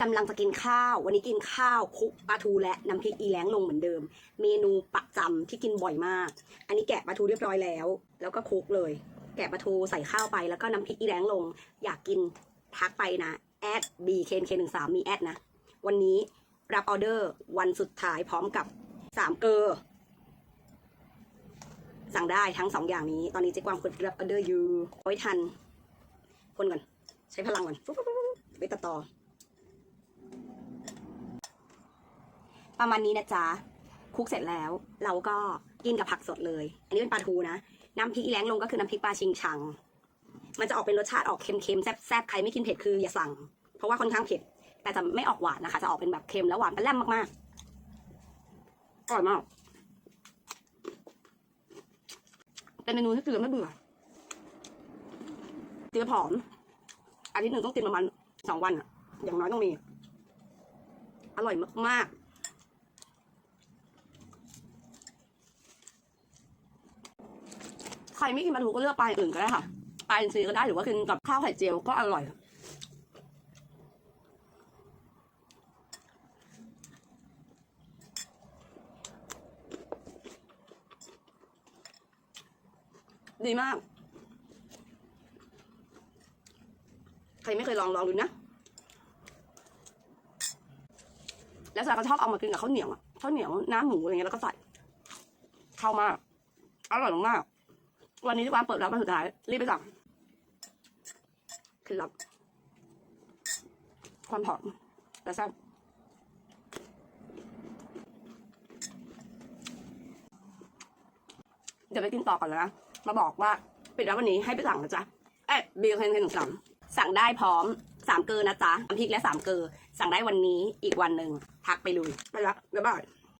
กำลังจะกินข้าว วันนี้กินข้าวคุกปลาทูและน้ำพริกอีแล้งลงเหมือนเดิม เมนูประจำที่กินบ่อยมาก อันนี้แกะปลาทูเรียบร้อยแล้ว แล้วก็คุกเลย แกะปลาทูใส่ข้าวไปแล้วก็น้ำพริกอีแล้งลง อยากกินทักไปนะแอด b k n k 1 3มีแอดนะ วันนี้รับออเดอร์วันสุดท้ายพร้อมกับสามเกลอสั่งได้ทั้งสองอย่างนี้ ตอนนี้เจ๊กวางกดรับออเดอร์อยู่ไว้ทัน คนก่อน ใช้พลังก่อนไปตัดต่อ ประมาณนี้นะจ๊ะคลุกเสร็จแล้ว เราก็กินกับผักสดเลย อันนี้เป็นปลาทูนะ น้ำพริกอีแล้งลงก็คือน้ำพริกปลาชิงชัง มันจะออกเป็นรสชาติออกเค็มๆแซ่บๆใครไม่กินเผ็ดคืออย่าสั่ง เพราะว่าค่อนข้างเผ็ด แต่จะไม่ออกหวานนะคะ จะออกเป็นแบบเค็มแล้วหวานเป็นแล่มมากๆอร่อยมากเป็นเมนูที่กินไม่เบื่อกินแล้วผอมอาทิตย์หนึ่งต้องกินประมาณสองวันอะอย่างน้อยต้องมี อร่อยมากๆ ใครไม่กินปลาทูก็เลือกปลาอย่างอื่นก็ได้ค่ะ ปลาอินทรีก็ได้หรือว่ากินกับข้าวไข่เจียวก็อร่อย ดีมาก ใครไม่เคยลองลองดูนะ แล้วสาก็ชอบเอามากินกับข้าวเหนียวอะข้าวเหนียวน้ำหมูอะไรเงี้ยแล้วก็ใส่เข้ามากอร่อยมาก วันนี้ที่วางเปิดรับวันสุดท้าย รีบไปสั่งคือรับความหอมและแซ่บเดี๋ยวไปกินต่อก่อนแล้วนะ มาบอกว่าปิดแล้ววันนี้ให้ไปสั่งนะจ๊ะ เอ๊ะบีเคนเคนสั่งสั่งได้พร้อมสามเกลือนะจ๊ะน้ำพริกและสามเกลือสั่งได้วันนี้อีกวันหนึ่งทักไปเลยไปละบ๊ายบาย